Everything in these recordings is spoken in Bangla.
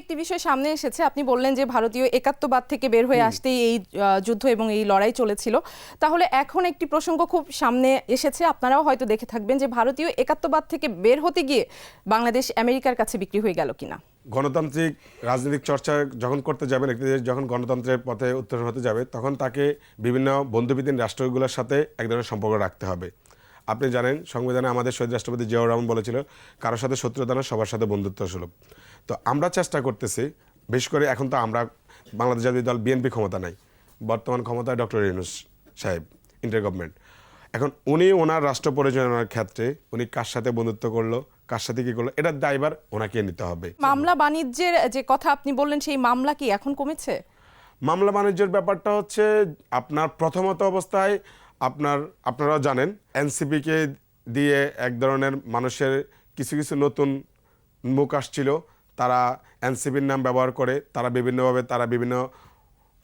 একটি বিষয় সামনে এসেছে। আপনি বললেন যে ভারতীয় একাত্মবাদ থেকে বের হয়ে আসতেই এই যুদ্ধ এবং এই লড়াই চলেছিল। তাহলে এখন একটি প্রসঙ্গ খুব সামনে এসেছে। আপনারাও হয়তো দেখে থাকবেন যে ভারতীয় একাত্মবাদ থেকে বের হতে গিয়ে বাংলাদেশ আমেরিকার কাছে বিক্রি হয়ে গেল কিনা? গণতান্ত্রিক রাজনৈতিক চর্চা যখন করতে যাবেন একটি দেশ যখন গণতন্ত্রের পথে উত্তরণ হতে যাবে তখন তাকে বিভিন্ন বন্ধুবিধীন রাষ্ট্রগুলোর সাথে এক ধরনের সম্পর্ক রাখতে হবে। আপনি জানেন সংবিধানে আমাদের শহীদ রাষ্ট্রপতি জিয়াউর রহমান বলেছিল কারোর সাথে শত্রুতা না সবার সাথে বন্ধুত্ব সুলভ। তো আমরা চেষ্টা করতেছি বিশেষ করে এখন তো আমরা বাংলাদেশ জাতীয় দল বিএনপি ক্ষমতা নাই। বর্তমান ক্ষমতায় ডক্টর ইউনুস সাহেব ইন্টার গভর্নমেন্ট এখন উনি ওনার রাষ্ট্র পরিচালনার ক্ষেত্রে উনি কার সাথে বন্ধুত্ব করল কার সাথে কি করল এটার দায়ভার ওনাকে নিতে হবে। মামলা বাণিজ্যের যে কথা আপনি বললেন সেই মামলা কি এখন কমেছে? মামলা বাণিজ্যের ব্যাপারটা হচ্ছে আপনার প্রথমত অবস্থায় আপনার, আপনারাও জানেন, এনসিপিকে দিয়ে এক ধরনের মানুষের কিছু কিছু নতুন মুখ আসছিল। তারা এনসিপির নাম ব্যবহার করে, তারা বিভিন্নভাবে, তারা বিভিন্ন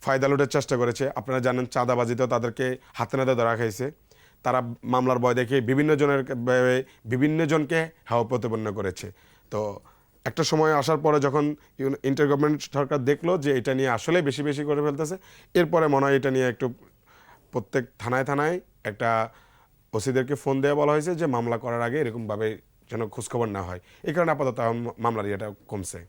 ফায়দা লুটের চেষ্টা করেছে। আপনারা জানেন চাঁদাবাজিতেও তাদেরকে হাতে নাতে ধরা খাইছে। তারা মামলার ভয় দেখে বিভিন্ন জনের বিভিন্ন জনকে হাওয়া প্রতিপন্ন করেছে। তো একটা সময় আসার পরে যখন ইন্টার গভর্নমেন্ট সরকার দেখল যে এটা নিয়ে আসলে বেশি বেশি করে ফেলতেছে, এরপরে মনে হয় এটা নিয়ে একটু প্রত্যেক থানায় থানায় একটা ওসিদেরকে ফোন দেওয়া বলা হয়েছে যে মামলা করার আগে এরকমভাবে যেন খোঁজখবর না হয়। এই কারণে আপাতত মামলার ইয়েটা কমছে।